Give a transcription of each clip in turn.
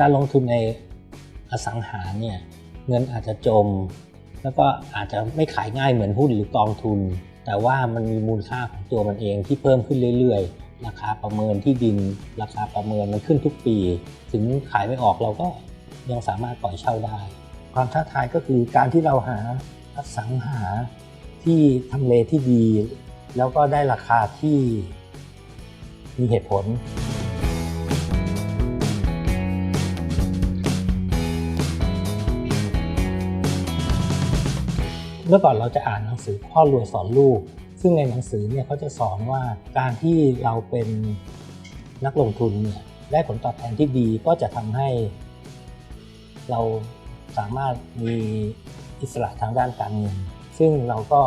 การลงทุนในอสังหาเนี่ยเงินอาจจะจม แล้วก็อาจจะไม่ขายง่ายเหมือนหุ้นหรือกองทุน แต่ว่ามันมีมูลค่าของตัวมันเองที่เพิ่มขึ้นเรื่อยๆ ราคาประเมินที่ดิน ราคาประเมินมันขึ้นทุกปี ถึงขายไม่ออกเราก็ยังสามารถปล่อยเช่าได้ ความท้าทายก็คือการที่เราหาอสังหาที่ทำเลที่ดี แล้วก็ได้ราคาที่มีเหตุผล เมื่อก่อนเราจะอ่านหนังสือพ่อรวยสอนลูก ซึ่งในหนังสือเนี่ยเขาจะสอนว่าการที่เราเป็นนักลงทุนเนี่ยได้ผลตอบแทนที่ดีก็จะทำให้ เราสามารถมีอิสระทางด้านการเงิน ซึ่งเราก็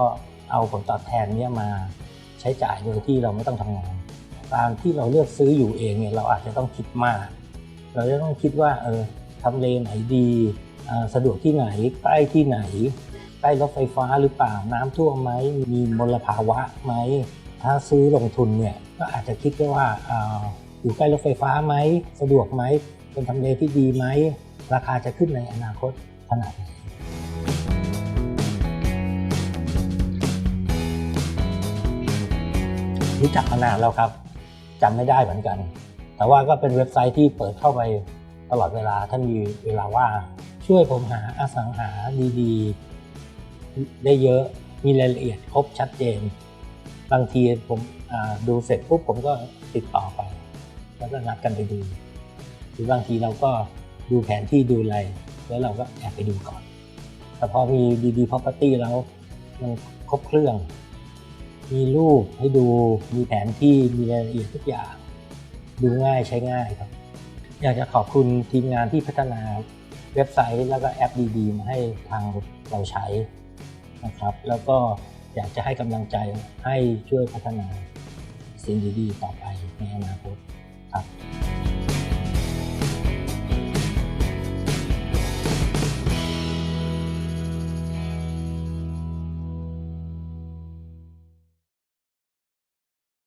เอาผลตอบแทนเนี้มาใช้จ่ายโดยที่เราไม่ต้องทำงานการที่เราเลือกซื้ออยู่เองเนี่ยเราอาจจะต้องคิดมาก เราจะต้องคิดว่าเออทำเลไหนดีอ่อสะดวกที่ไหนใกล้ที่ไหน ใกล้รถไฟฟ้าหรือเปล่า น้ำท่วมไหมมีมลภาวะไหมถ้าซื้อลงทุนเนี่ยก็อาจจะคิดได้ว่าอออยู่ใกล้รถไฟฟ้าไหมสะดวกไหมเป็นทำเลที่ดีไหมราคาจะขึ้นในอนาคตขนาดไหนรู้จักมานานแล้วครับจำไม่ได้เหมือนกัน แต่ว่าก็เป็นเว็บไซต์ที่เปิดเข้าไปตลอดเวลาถ้านมีเวลาว่าช่วยผมหาอสังหาดีๆ ได้เยอะมีรายละเอียดครบชัดเจน บางทีผมดูเสร็จปุ๊บผมก็ติดต่อไป แล้วก็นัดกันไปดู หรือบางทีเราก็ดูแผนที่ดูอะไร แล้วเราก็แอบไปดูก่อน แต่พอมีดีๆ property แล้วมันครบเครื่อง มีรูปให้ดูมีแผนที่มีรายละเอียดทุกอย่าง ดูง่ายใช้ง่ายครับ อยากจะขอบคุณทีมงานที่พัฒนาเว็บไซต์แล้วก็แอปดีๆมาให้ทางเราใช้ นะครับ แล้วก็อยากจะให้กำลังใจให้ช่วยพัฒนาสิ่งดีๆ ต่อไปในอนาคตครับ